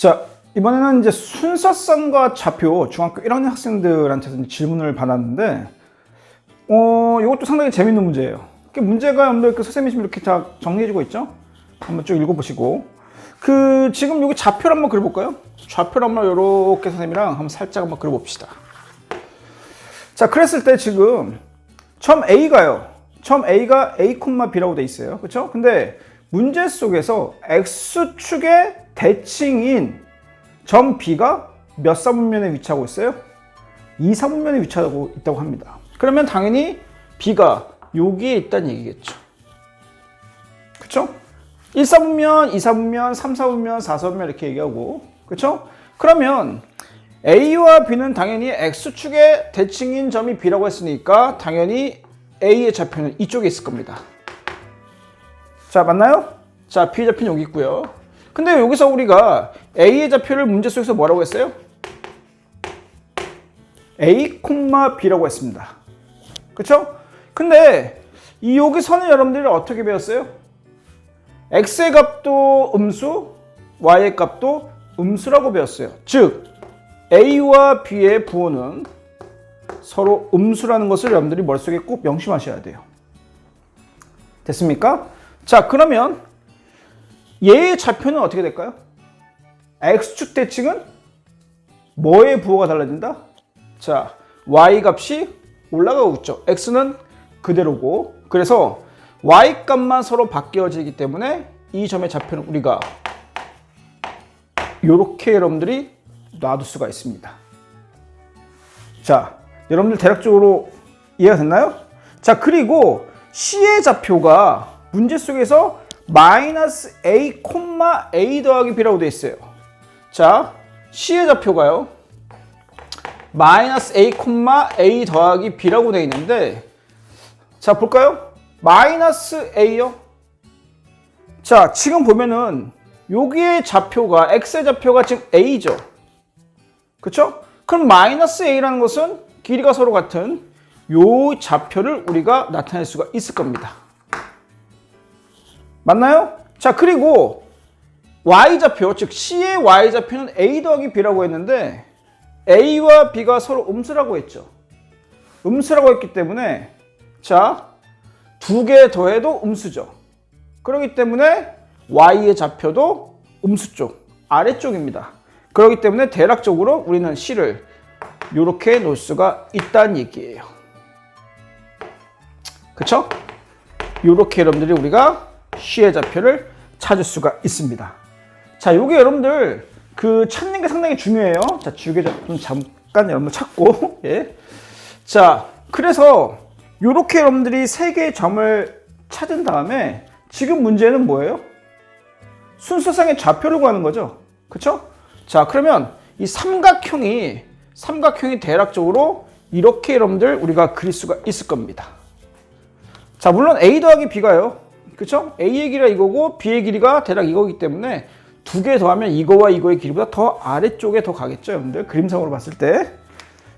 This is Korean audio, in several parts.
자, 이번에는 이제 순서성과 좌표 중학교 1학년 학생들한테서 이제 질문을 받았는데, 어, 이것도 상당히 재밌는 문제예요. 그 문제가 그 선생님이 지금 이렇게 다 정리해주고 있죠? 한번 쭉 읽어보시고. 그, 지금 여기 좌표를 한번 그려볼까요? 좌표를 한번 이렇게 선생님이랑 한번 살짝 한번 그려봅시다. 자, 그랬을 때 지금 처음 A가요. 처음 A가 A, B라고 돼 있어요. 그렇죠? 근데 문제 속에서 X축의 대칭인 점 B가 몇 사분면에 위치하고 있어요? 2 사분면에 위치하고 있다고 합니다. 그러면 당연히 B가 여기에 있다는 얘기겠죠. 그렇죠? 1 사분면, 2 사분면, 3 사분면, 4 사분면 이렇게 얘기하고 그렇죠? 그러면 A와 B는 당연히 X축의 대칭인 점이 B라고 했으니까 당연히 A의 좌표는 이쪽에 있을 겁니다. 자, 맞나요? 자, B의 좌표는 여기 있고요. 근데 여기서 우리가 A의 좌표를 문제 속에서 뭐라고 했어요? A, B라고 했습니다. 그쵸? 근데 이 여기 선을 여러분들이 어떻게 배웠어요? X의 값도 음수, Y의 값도 음수라고 배웠어요. 즉, A와 B의 부호는 서로 음수라는 것을 여러분들이 머릿속에 꼭 명심하셔야 돼요. 됐습니까? 자, 그러면 얘의 좌표는 어떻게 될까요? X축 대칭은 뭐의 부호가 달라진다? 자, Y 값이 올라가고 있죠. X는 그대로고. 그래서 Y 값만 서로 바뀌어지기 때문에 이 점의 좌표는 우리가 이렇게 여러분들이 놔둘 수가 있습니다. 자, 여러분들 대략적으로 이해가 됐나요? 자, 그리고 C의 좌표가 문제 속에서 마이너스 A, A 더하기 B라고 되어 있어요. 자, C의 좌표가요. 마이너스 A, A 더하기 B라고 되어 있는데 자, 볼까요? 마이너스 A요. 자, 지금 보면은 여기의 좌표가 X의 좌표가 지금 A죠. 그쵸? 그럼 마이너스 A라는 것은 길이가 서로 같은 요 좌표를 우리가 나타낼 수가 있을 겁니다. 맞나요? 자, 그리고 Y좌표, 즉 C의 Y좌표는 A 더하기 B라고 했는데 A와 B가 서로 음수라고 했죠. 음수라고 했기 때문에 자, 두 개 더해도 음수죠. 그렇기 때문에 Y의 좌표도 음수 쪽, 아래쪽입니다. 그렇기 때문에 대략적으로 우리는 C를 이렇게 놓을 수가 있다는 얘기예요. 그쵸? 이렇게 여러분들이 우리가 C의 좌표를 찾을 수가 있습니다. 자, 요게 여러분들 그 찾는 게 상당히 중요해요. 자, 주게 좀 잠깐 여러분들 찾고, 예. 자, 그래서 요렇게 여러분들이 세 개의 점을 찾은 다음에 지금 문제는 뭐예요? 순서상의 좌표를 구하는 거죠. 그쵸? 자, 그러면 이 삼각형이, 삼각형이 대략적으로 이렇게 여러분들 우리가 그릴 수가 있을 겁니다. 자, 물론 A 더하기 B가요. 그쵸? A의 길이가 이거고 B의 길이가 대략 이거기 때문에 두 개 더하면 이거와 이거의 길이보다 더 아래쪽에 더 가겠죠, 여러분들? 그림상으로 봤을 때.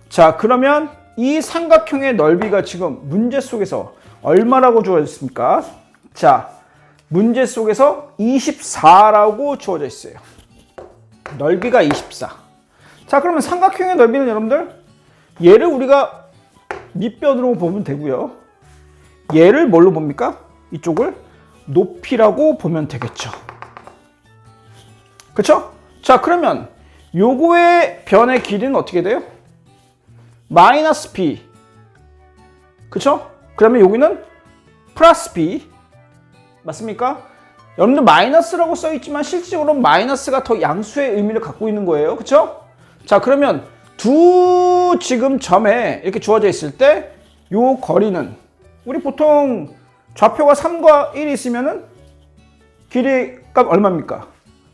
자, 그러면 이 삼각형의 넓이가 지금 문제 속에서 얼마라고 주어졌습니까? 자, 문제 속에서 24라고 주어져 있어요. 넓이가 24. 자, 그러면 삼각형의 넓이는 여러분들 얘를 우리가 밑변으로 보면 되고요. 얘를 뭘로 봅니까? 이쪽을 높이라고 보면 되겠죠. 그쵸? 자, 그러면 요거의 변의 길이는 어떻게 돼요? 마이너스 b. 그쵸? 그러면 여기는 플러스 b. 맞습니까? 여러분들 마이너스라고 써있지만 실질적으로 마이너스가 더 양수의 의미를 갖고 있는 거예요. 그쵸? 자, 그러면 두 지금 점에 이렇게 주어져 있을 때 요 거리는 우리 보통 좌표가 3과 1이 있으면은 길이 값 얼마입니까?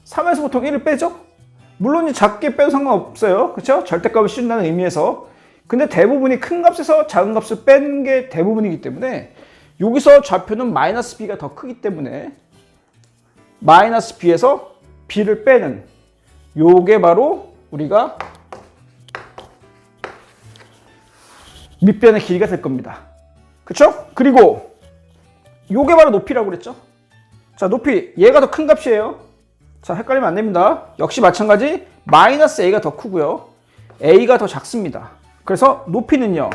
3에서 보통 1을 빼죠? 물론 작게 빼도 상관없어요. 그쵸? 절대값을 씌운다는 의미에서. 근데 대부분이 큰 값에서 작은 값을 빼는 게 대부분이기 때문에 여기서 좌표는 마이너스 b가 더 크기 때문에 마이너스 b에서 b를 빼는 요게 바로 우리가 밑변의 길이가 될 겁니다. 그쵸? 그리고 요게 바로 높이라고 그랬죠? 자, 높이. 얘가 더 큰 값이에요. 자, 헷갈리면 안 됩니다. 역시 마찬가지 마이너스 a가 더 크고요. a가 더 작습니다. 그래서 높이는요.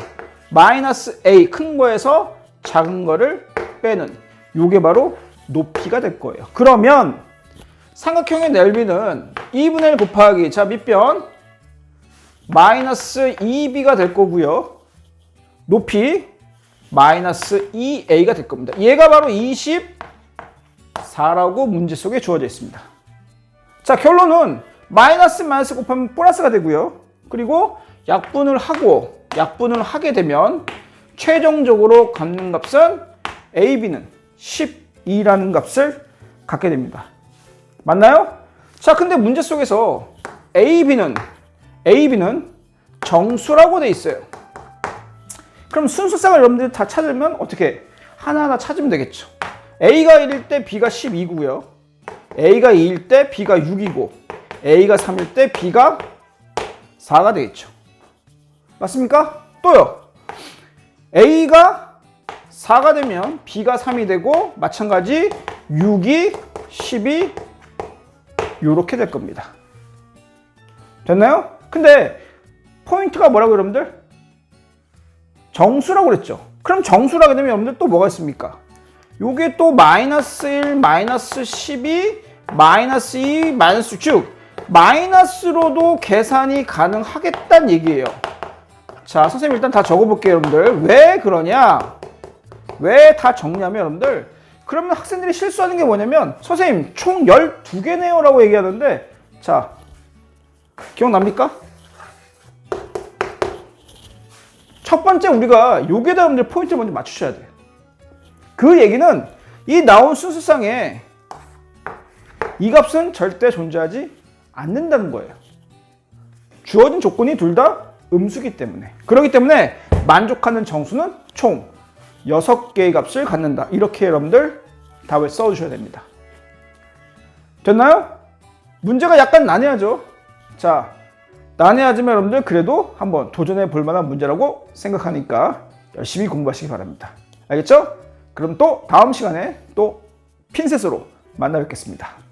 마이너스 a 큰 거에서 작은 거를 빼는 요게 바로 높이가 될 거예요. 그러면 삼각형의 넓이는 2분의 1 곱하기 자 밑변 마이너스 2b가 될 거고요. 높이 마이너스 2a가 될 겁니다. 얘가 바로 24라고 문제 속에 주어져 있습니다. 자 결론은 마이너스 마이너스 곱하면 플러스가 되고요. 그리고 약분을 하고 약분을 하게 되면 최종적으로 갖는 값은 AB는 12라는 값을 갖게 됩니다. 맞나요? 자, 근데 문제 속에서 AB는 AB는 정수라고 돼 있어요. 그럼 순수쌍을 여러분들이 다 찾으면 어떻게 하나하나 찾으면 되겠죠. A가 1일 때 B가 12고요. A가 2일 때 B가 6이고 A가 3일 때 B가 4가 되겠죠. 맞습니까? 또요. A가 4가 되면 B가 3이 되고 마찬가지 6이 10이 이렇게 될 겁니다. 됐나요? 근데 포인트가 뭐라고 여러분들? 정수라고 그랬죠. 그럼 정수라고 되면 여러분들 또 뭐가 있습니까? 요게 또 마이너스 1, 마이너스 12, 마이너스 2, 마이너스 쭉 마이너스로도 계산이 가능하겠다는 얘기예요. 자, 선생님 일단 다 적어볼게요, 여러분들. 왜 그러냐? 왜 다 적냐면, 여러분들. 그러면 학생들이 실수하는 게 뭐냐면, 선생님, 총 12개네요. 라고 얘기하는데, 자, 기억납니까? 첫 번째 우리가 요게다 여러분들 포인트 먼저 맞추셔야 돼요. 그 얘기는 이 나온 순수쌍에 이 값은 절대 존재하지 않는다는 거예요. 주어진 조건이 둘 다 음수기 때문에. 그렇기 때문에 만족하는 정수는 총 6개의 값을 갖는다. 이렇게 여러분들 답을 써주셔야 됩니다. 됐나요? 문제가 약간 난해하죠? 자, 난해하지만 여러분들 그래도 한번 도전해 볼 만한 문제라고 생각하니까 열심히 공부하시기 바랍니다. 알겠죠? 그럼 또 다음 시간에 또 핀셋으로 만나 뵙겠습니다.